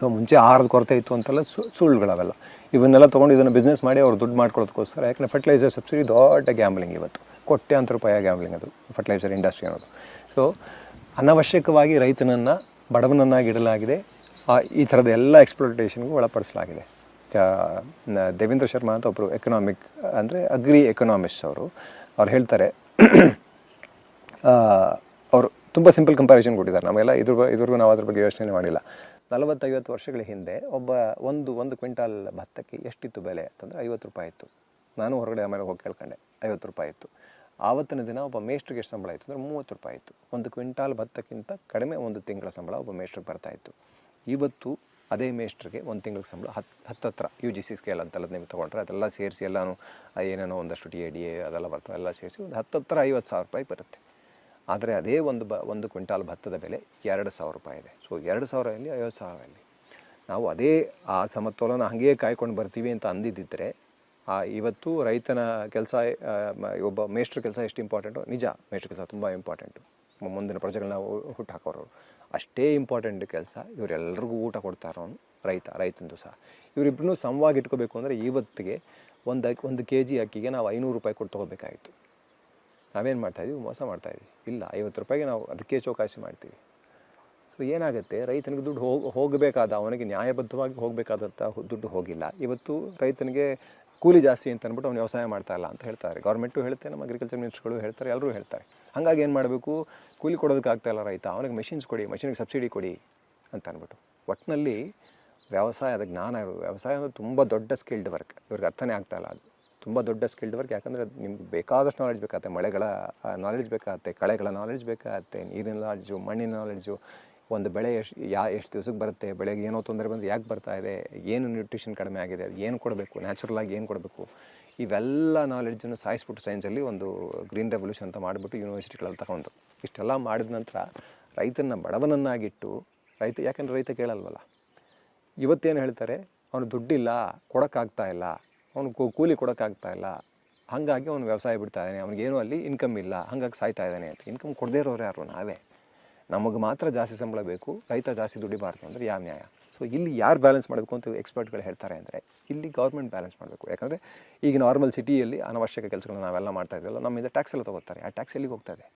ಈಗ ಮುಂಚೆ ಆಹಾರದ ಕೊರತೆ ಇತ್ತು ಅಂತೆಲ್ಲ ಸುಳ್ಳುಗಳವೆಲ್ಲ. ಇವನ್ನೆಲ್ಲ ತೊಗೊಂಡು ಇದನ್ನು ಬಿಸ್ನೆಸ್ ಮಾಡಿ ಅವ್ರು ದುಡ್ಡು ಮಾಡ್ಕೊಳ್ಳೋದಕ್ಕೋಸ್ಕರ ಯಾಕಂದರೆ ಫರ್ಟಿಲೈಸರ್ ಸಬ್ಸಿಡಿ ದೊಡ್ಡ ಗ್ಯಾಮ್ಲಿಂಗ್ ಇವತ್ತು. ಕೊಟ್ಟೆ ಅಂತ ರೂಪಾಯಿ ಗ್ಯಾಮ್ಲಿಂಗ್ ಅದು ಫರ್ಟಿಲೈಸರ್ ಇಂಡಸ್ಟ್ರಿ ಅನ್ನೋದು. ಸೊ ಅನವಶ್ಯಕವಾಗಿ ರೈತನನ್ನು, ಬಡವನನ್ನಾಗಿ ಇಡಲಾಗಿದೆ. ಈ ಥರದ ಎಲ್ಲ ಎಕ್ಸ್ಪ್ಲೋಟೇಷನ್ಗೂ ಒಳಪಡಿಸಲಾಗಿದೆ. ದೇವೇಂದ್ರ ಶರ್ಮಾ ಅಂತ ಒಬ್ಬರು ಎಕನಾಮಿಕ್ ಅಂದರೆ ಅಗ್ರಿ ಎಕನಾಮಿಸ್ಟ್ ಅವರು, ಅವ್ರು ಹೇಳ್ತಾರೆ ಅವರು ತುಂಬ ಸಿಂಪಲ್ ಕಂಪ್ಯಾರಿಸನ್ ಕೊಟ್ಟಿದ್ದಾರೆ. ನಮಗೆಲ್ಲ ಇದ್ರ ಇದ್ರಿಗೂ ನಾವು ಅದ್ರ ಬಗ್ಗೆ ಯೋಚನೆ ಮಾಡಿಲ್ಲ. ನಲವತ್ತೈವತ್ತು ವರ್ಷಗಳ ಹಿಂದೆ ಒಬ್ಬ ಒಂದು ಒಂದು ಕ್ವಿಂಟಾಲ್ ಭತ್ತಕ್ಕೆ ಎಷ್ಟಿತ್ತು ಬೆಲೆ ಅಂತಂದರೆ ಐವತ್ತು ರೂಪಾಯಿ ಇತ್ತು. ನಾನು ಹೊರಗಡೆ ಆಮೇಲೆ ಹೋಗಿ ಕೇಳ್ಕೊಂಡೆ, ಐವತ್ತು ರೂಪಾಯಿ ಇತ್ತು. ಆವತ್ತಿನ ದಿನ ಒಬ್ಬ ಮೇಷ್ಟ್ರಿಗೆ ಎಷ್ಟು ಸಂಬಳ ಇತ್ತು ಅಂದರೆ ಮೂವತ್ತು ರೂಪಾಯಿ ಇತ್ತು. ಒಂದು ಕ್ವಿಂಟಾಲ್ ಭತ್ತಕ್ಕಿಂತ ಕಡಿಮೆ ಒಂದು ತಿಂಗಳ ಸಂಬಳ ಒಬ್ಬ ಮೇಷ್ಟ್ರಿಗೆ ಬರ್ತಾ ಇತ್ತು. ಇವತ್ತು ಅದೇ ಮೇಷ್ಟ್ರಿಗೆ ಒಂದು ತಿಂಗಳ ಸಂಬಳ ಹತ್ತು ಹತ್ತತ್ರ ಯು ಜಿ ಸಿ ಸ್ಕೇಲ್ ಅಂತೆಲ್ಲ ನೀವು ತೊಗೊಂಡ್ರೆ ಅದೆಲ್ಲ ಸೇರಿಸಿ ಎಲ್ಲನೂ, ಏನೇನೋ ಒಂದಷ್ಟು ಡಿ ಎ ಡಿ ಎ ಅದೆಲ್ಲ ಬರ್ತವೆ, ಎಲ್ಲ ಸೇರಿಸಿ ಒಂದು ಹತ್ತತ್ರ ಐವತ್ತು ಸಾವಿರ ರೂಪಾಯಿ ಬರುತ್ತೆ. ಆದರೆ ಅದೇ ಒಂದು ಬ, ಒಂದು ಕ್ವಿಂಟಾಲ್ ಭತ್ತದ ಬೆಲೆ ಎರಡು ಸಾವಿರ ರೂಪಾಯಿ ಇದೆ. ಸೊ ಎರಡು ಸಾವಿರ ಇಲ್ಲಿ ಐವತ್ತು ಸಾವಿರ ಇಲ್ಲಿ ನಾವು ಅದೇ ಆ ಸಮತೋಲನ ಹಾಗೆಯೇ ಕಾಯ್ಕೊಂಡು ಬರ್ತೀವಿ ಅಂತ ಅಂದಿದ್ದಿದ್ರೆ, ಆ ಇವತ್ತು ರೈತನ ಕೆಲಸ ಒಬ್ಬ ಮೇಷ್ಟ್ರ ಕೆಲಸ ಎಷ್ಟು ಇಂಪಾರ್ಟೆಂಟು ನಿಜ, ಮೇಷ್ಟ್ರ ಕೆಲಸ ತುಂಬ ಇಂಪಾರ್ಟೆಂಟು ಮುಂದಿನ ಪ್ರಜೆಗಳನ್ನ ಹುಟ್ಟು ಹಾಕೋರು. ಅಷ್ಟೇ ಇಂಪಾರ್ಟೆಂಟ್ ಕೆಲಸ ಇವರೆಲ್ಲರಿಗೂ ಊಟ ಕೊಡ್ತಾರೋ ರೈತ, ರೈತಂದು ಸಹ. ಇವರಿಬ್ಬರನ್ನೂ ಸಮವಾಗಿ ಇಟ್ಕೋಬೇಕು ಅಂದರೆ ಇವತ್ತಿಗೆ ಒಂದು ಒಂದು ಕೆ ಜಿ ಅಕ್ಕಿಗೆ ನಾವು ಐನೂರು ರೂಪಾಯಿ ಕೊಟ್ಟು ತೊಗೋಬೇಕಾಗಿತ್ತು. ನಾವೇನು ಮಾಡ್ತಾಯಿದ್ವಿ ಮೋಸ ಮಾಡ್ತಾಯಿದ್ವಿ ಇಲ್ಲ, ಐವತ್ತು ರೂಪಾಯಿಗೆ ನಾವು ಅದಕ್ಕೆ ಚೌಕಾಸಿ ಮಾಡ್ತೀವಿ. ಸೊ ಏನಾಗುತ್ತೆ? ರೈತನಿಗೆ ದುಡ್ಡು ಹೋಗಿ, ಹೋಗಬೇಕಾದ, ಅವನಿಗೆ ನ್ಯಾಯಬದ್ಧವಾಗಿ ಹೋಗಬೇಕಾದಂಥ ದುಡ್ಡು ಹೋಗಿಲ್ಲ. ಇವತ್ತು ರೈತನಿಗೆ ಕೂಲಿ ಜಾಸ್ತಿ ಅಂತ ಅಂದ್ಬಿಟ್ಟು ಅವ್ನು ವ್ಯವಸಾಯ ಮಾಡ್ತಾ ಇಲ್ಲ ಅಂತ ಹೇಳ್ತಾರೆ. ಗೌರ್ಮೆಂಟು ಹೇಳುತ್ತೆ ನಮ್ಮ ಅಗ್ರಿಕಲ್ಚರ್ ಮಿನಿಸ್ಟ್ರುಗಳು ಹೇಳ್ತಾರೆ, ಎಲ್ಲರೂ ಹೇಳ್ತಾರೆ. ಹಾಗಾಗಿ ಏನು ಮಾಡಬೇಕು? ಕೂಲಿ ಕೊಡೋದಕ್ಕಾಗ್ತಾ ಇಲ್ಲ ರೈತ. ಅವನಿಗೆ ಮೆಷಿನ್ಸ್ ಕೊಡಿ ಮೆಷಿನಿಗೆ ಸಬ್ಸಿಡಿ ಕೊಡಿ ಅಂತ ಅಂದ್ಬಿಟ್ಟು. ಒಟ್ಟಿನಲ್ಲಿ ವ್ಯವಸಾಯದ ಜ್ಞಾನ ವ್ಯವಸಾಯ ಅಂದರೆ ತುಂಬ ದೊಡ್ಡ ಸ್ಕಿಲ್ಡ್ ವರ್ಕ್ ಇವ್ರಿಗೆ ಅರ್ಥನೇ ಆಗ್ತಾ ಇಲ್ಲ ಅದು. ತುಂಬ ದೊಡ್ಡ ಸ್ಕಿಲ್ಡ್ ವರ್ಕ್ ಯಾಕಂದರೆ ನಿಮ್ಗೆ ಬೇಕಾದಷ್ಟು ನಾಲೆಡ್ಜ್ ಬೇಕಾಗುತ್ತೆ. ಮಳೆಗಳ ನಾಲೆಡ್ಜ್ ಬೇಕಾಗುತ್ತೆ. ಕಳೆಗಳ ನಾಲೆಡ್ಜ್ ಬೇಕಾಗುತ್ತೆ. ನೀರಿನ ನಾಲೆಡ್ಜು ಮಣ್ಣಿನ ನಾಲೆಡ್ಜು ಒಂದು ಬೆಳೆ ಎಷ್ಟು, ಯಾ, ಎಷ್ಟು ದಿವ್ಸಕ್ಕೆ ಬರುತ್ತೆ ಬೆಳೆಗೆ ಏನೋ ತೊಂದರೆ ಬಂದು ಯಾಕೆ ಬರ್ತಾ ಇದೆ, ಏನು ನ್ಯೂಟ್ರಿಷನ್ ಕಡಿಮೆ ಆಗಿದೆ, ಅದು ಏನು ಕೊಡಬೇಕು ನ್ಯಾಚುರಲಾಗಿ ಏನು ಕೊಡಬೇಕು, ಇವೆಲ್ಲ ನಾಲೆಡ್ಜನ್ನು ಸಾಯಿಸ್ಬಿಟ್ಟು ಸೈನ್ಸಲ್ಲಿ ಒಂದು ಗ್ರೀನ್ ರೆವಲ್ಯೂಷನ್ ಅಂತ ಮಾಡಿಬಿಟ್ಟು ಯೂನಿವರ್ಸಿಟಿಗಳಲ್ಲಿ ತಗೊಂಡು ಇಷ್ಟೆಲ್ಲ ಮಾಡಿದ ನಂತರ ರೈತನ ಬಡವನನ್ನಾಗಿಟ್ಟು, ರೈತ, ಯಾಕಂದರೆ ರೈತ ಕೇಳಲ್ವಲ್ಲ? ಇವತ್ತೇನು ಹೇಳ್ತಾರೆ? ಅವನು ದುಡ್ಡಿಲ್ಲ, ಕೊಡೋಕ್ಕಾಗ್ತಾ ಇಲ್ಲ. ಅವನು ಕೂಲಿ ಕೊಡೋಕ್ಕಾಗ್ತಾ ಇಲ್ಲ. ಹಾಗಾಗಿ ಅವನು ವ್ಯವಸಾಯ ಬಿಡ್ತಾ ಇದ್ದಾನೆ. ಅವನಿಗೇನು ಅಲ್ಲಿ ಇನ್ಕಮ್ ಇಲ್ಲ. ಹಾಗಾಗಿ ಸಾಯ್ತಾ ಇದ್ದಾನೆ ಅಂತ. ಇನ್ಕಮ್ ಕೊಡದೇ ಇರೋರು ಯಾರು? ನಾವೇ. ನಮಗೆ ಮಾತ್ರ ಜಾಸ್ತಿ ಸಂಬಳ ಬೇಕು. ರೈತ ಜಾಸ್ತಿ ದುಡಿಬಾರ್ದು ಅಂದರೆ ಯಾವ ನ್ಯಾಯ. ಸೊ ಇಲ್ಲಿ ಯಾರು ಬ್ಯಾಲೆನ್ಸ್ ಮಾಡಬೇಕು ಅಂತ ಎಕ್ಸ್ಪರ್ಟ್ಗಳು ಹೇಳ್ತಾರೆ ಅಂದರೆ, ಇಲ್ಲಿ ಗೌರ್ಮೆಂಟ್ ಬ್ಯಾಲೆನ್ಸ್ ಮಾಡಬೇಕು. ಯಾಕಂದರೆ, ಈಗ ನಾರ್ಮಲ್ ಸಿಟಿಯಲ್ಲಿ ಅನವಶ್ಯಕ ಕೆಲಸಗಳನ್ನ ನಾವೆಲ್ಲ ಮಾಡ್ತಾ ಇದ್ದೀವಲ್ಲ ನಮ್ಮಿಂದ ಟ್ಯಾಕ್ಸ್ ಎಲ್ಲ ತೊಗೋತಾರೆ. ಆ ಟ್ಯಾಕ್ಸ್ ಎಲ್ಲಿಗೆ ಹೋಗ್ತಾ ಇದೆ?